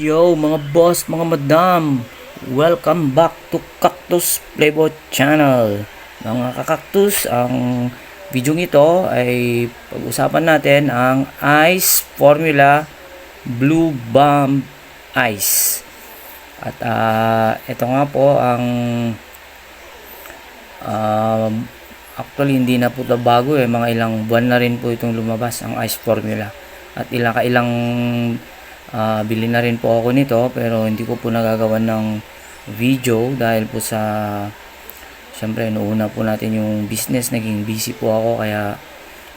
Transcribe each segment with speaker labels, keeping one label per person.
Speaker 1: Yo mga boss, mga madam, welcome back to Cactus Playboy Channel. Mga kakaktus, ang video ito ay pag-usapan natin ang Ice Formula Blue Bomb Ice. At ah, ito nga po ang um, actually hindi na po ito bago eh, mga ilang buwan na rin po itong lumabas ang Ice Formula. At ilang kailang Ah, bili na rin po ako nito pero hindi ko po nagagawa ng video dahil po sa syempre noona po natin yung business. Naging busy po ako kaya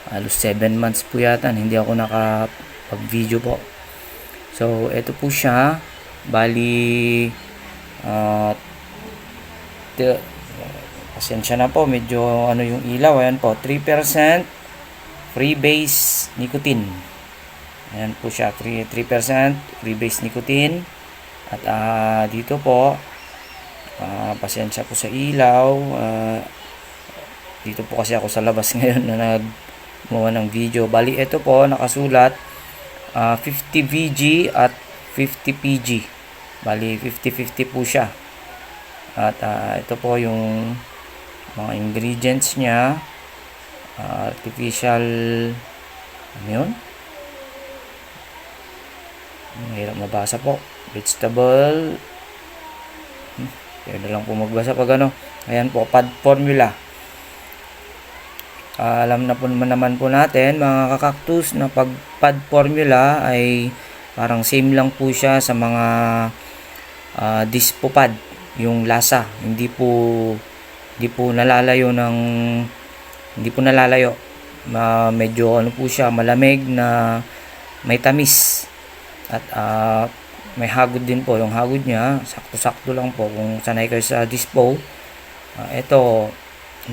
Speaker 1: halos 7 months po yata hindi ako nakapag video po. So ito po siya. Bali uh, pasensya na po medyo ano yung ilaw. Ayan po 3% free base nicotine Ayan po siya, 3%, 3% free base nicotine. At ah, dito po, ah, pasensya po sa ilaw. ah, dito po kasi ako sa labas ngayon na nagmawa ng video. Bali, ito po, nakasulat ah, 50 VG at 50 PG. Bali, 50-50 po siya. At ah, ito po yung mga ingredients niya. Ah, artificial, ano yun? Mahirap mabasa po. Vegetable. Hmm, Kaya na lang po magbasa pag ano. Ayan po, pad formula. Ah, alam na po naman, po natin mga kakaktus na pag pad formula ay parang same lang po siya sa mga ah, dispo pad yung lasa hindi po hindi po nalalayo ng hindi po nalalayo Ma, medyo ano po siya malamig na may tamis at ah, may hagod din po. Yung hagod niya, sakto-sakto lang po. Kung sanay kayo sa dispo, ah, ito,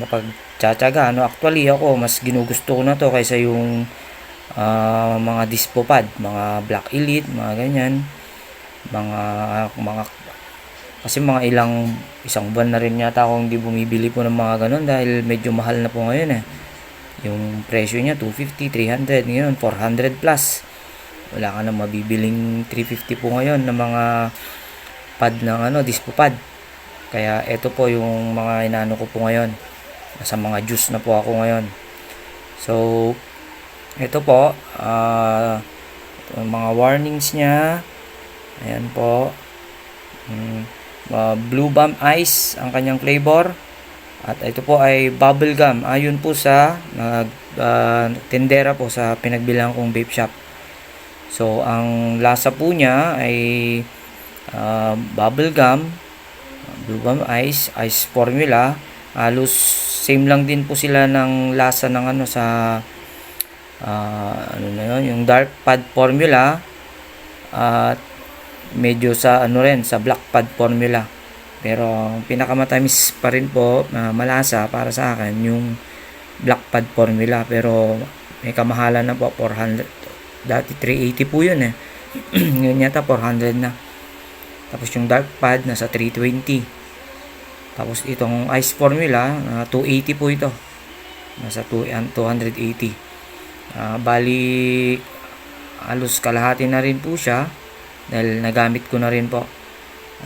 Speaker 1: mapagtsatsaga. No? Actually, ako, mas ginugusto ko na to kaysa yung ah, mga dispo pad. Mga Black Elite, mga ganyan. Mga, mga, kasi mga ilang, isang buwan na rin yata akong hindi bumibili po ng mga ganun dahil medyo mahal na po ngayon eh. Yung presyo niya, 250, 300, ngayon, 400 plus wala ka na mabibiling 350 po ngayon ng mga pad ng ano, dispo pad. Kaya ito po yung mga inaano ko po ngayon. Nasa mga juice na po ako ngayon. So, ito po, ah mga warnings niya. Ayan po. Mm, ah, Blue Bomb Ice ang kanyang flavor. At ito po ay bubble gum. Ayon po sa nag ah, tendera po sa pinagbilang kong vape shop. So, ang lasa po niya ay uh, bubble gum, blue gum ice, ice formula. Halos same lang din po sila ng lasa ng ano sa uh, ano na yun, yung dark pad formula at medyo sa ano rin sa black pad formula. Pero pinakamatamis pa rin po na malasa para sa akin yung black pad formula pero may kamahalan na po 400 Dati 380 po yun eh. Ngayon yata 400 na. Tapos yung dark pad nasa 320. Tapos itong ice formula, uh, 280 po ito. Nasa 2, 280. Uh, bali, halos kalahati na rin po siya. Dahil nagamit ko na rin po.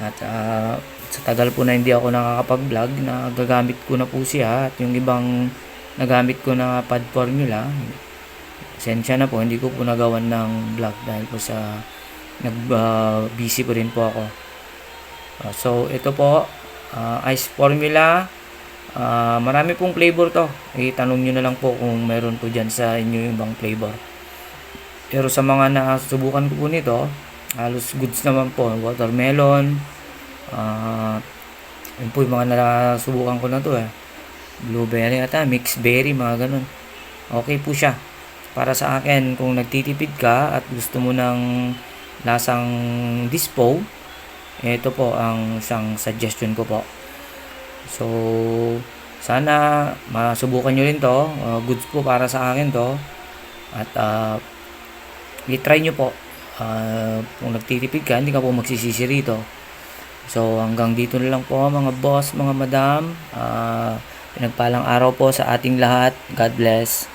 Speaker 1: At uh, sa tagal po na hindi ako nakakapag-vlog, nagagamit ko na po siya. At yung ibang nagamit ko na pad formula, Sensya na po, hindi ko po nagawan ng vlog dahil po sa nag uh, busy po rin po ako. Uh, so ito po, uh, ice formula. Uh, marami pong flavor to. Itanong nyo na lang po kung meron po dyan sa inyo yung bang flavor. Pero sa mga nasubukan ko po nito, halos goods naman po. Watermelon, uh, yun po yung mga nasubukan ko na to eh. Blueberry ata, mixed berry, mga ganun. Okay po siya para sa akin kung nagtitipid ka at gusto mo ng lasang dispo ito po ang isang suggestion ko po. So sana masubukan nyo rin to. Uh, goods po para sa akin to. At uh, i-try nyo po. Uh, kung nagtitipid ka hindi ka po magsisisi rito. So hanggang dito na lang po mga boss mga madam. Uh, pinagpalang araw po sa ating lahat. God bless